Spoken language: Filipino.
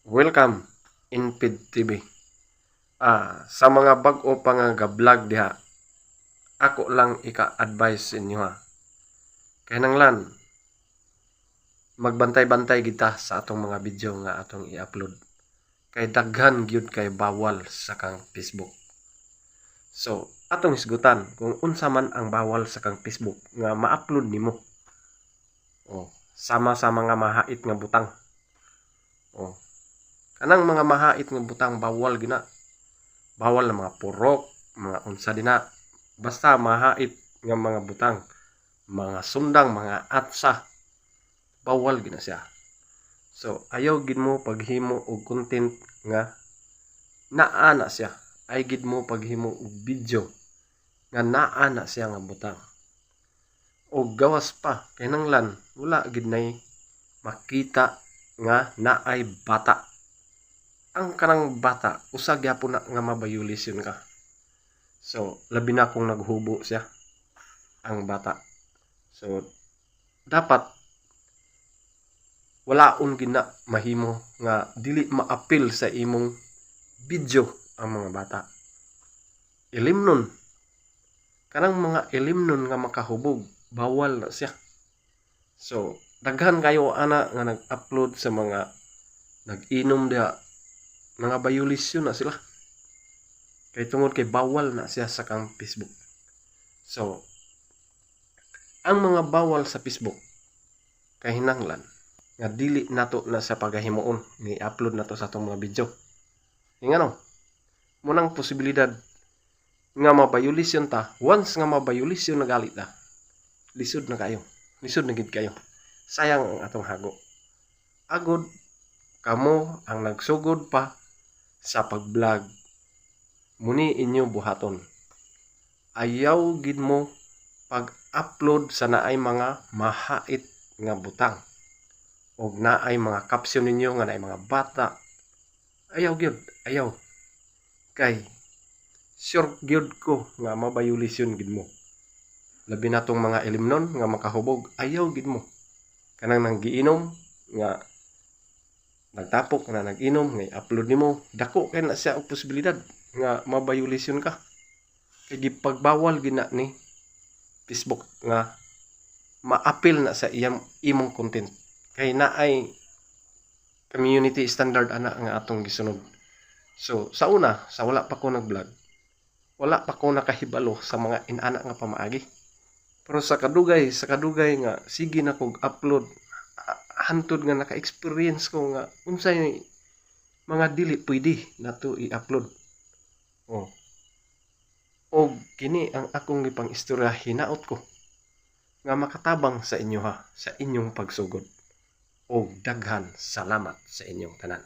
Welcome Inpid TV. Ah, sa mga bag-o pa nga ga-vlog diha, ako lang ika-advise inyo ha. Kaya nanglan, magbantay-bantay kita sa atong mga video nga atong i-upload. Kay daghan gyud kay bawal sa kang Facebook. So, atong isgutan kung unsa man ang bawal sa kang Facebook nga ma-upload nimo. Oh, sama sa mga mahait nga butang. Kanang mga mahait nga butang bawal gina. Bawal na mga purok mga unsa dina. Basta mahait nga mga butang mga sundang mga atsa bawal gina siya. So ayaw gid mo paghimo og content nga naa na siya. Ay gid mo paghimo og video nga naa na siya nga butang. O gawas pa kay nanglan wala gid nay makita nga naay bata ang kanang bata usag gyapon na nga mabayulisyon ka. So labi na kung naghubo siya ang bata. So dapat walaon gina mahimo nga dili maapil sa imong video ang mga bata. Ilimnon kanang mga ilimnon nga makahubog bawal na siya. So daghan kayo ana nga nag-upload sa mga nag-inom diha mga bayulisyon na sila. Kay tungod kay bawal na siya sa kang Facebook. So ang mga bawal sa Facebook kay hinanglan nga dili nato na sa pagahimuon ni upload nato sa atong mga video. Ingano munang posibilidad nga mabayulisyon ta once nga mabayulisyon na galit ta lisod na kayo. Lisod na gid kayo. Sayang ang atong hago. Agod kamo ang nagsugod pa sa pag-vlog. Muni inyo buhaton. Ayaw gid mo pag-upload sa naay mga mahait nga butang. Og naay mga caption ninyo nga naay mga bata. Ayaw gyud ayaw. Kay sure gyud ko nga mabayulisyon gid mo. Labi na tong mga elimnon nga makahubog ayaw gid mo. Kanang nang giinom nga nagtapok na nag-inom nga upload nimo. Dako kay na siya og posibilidad nga mabayulisyon ka. Kay gipagbawal gina ni Facebook nga maapil na sa iyang imong content. Kay naay community standard ana nga atong gisunod. So sa una sa wala pa ko nag-vlog wala pa ko nakahibalo sa mga inana nga pamaagi. Pero sa kadugay sa kadugay nga sige na kog upload hantod nga naka-experience ko nga unsay mga dili pwede nato i-upload. Oh. O kini ang akong gipang istorya hinaot ko nga makatabang sa inyo ha sa inyong pagsugod. O daghan salamat sa inyong tanan.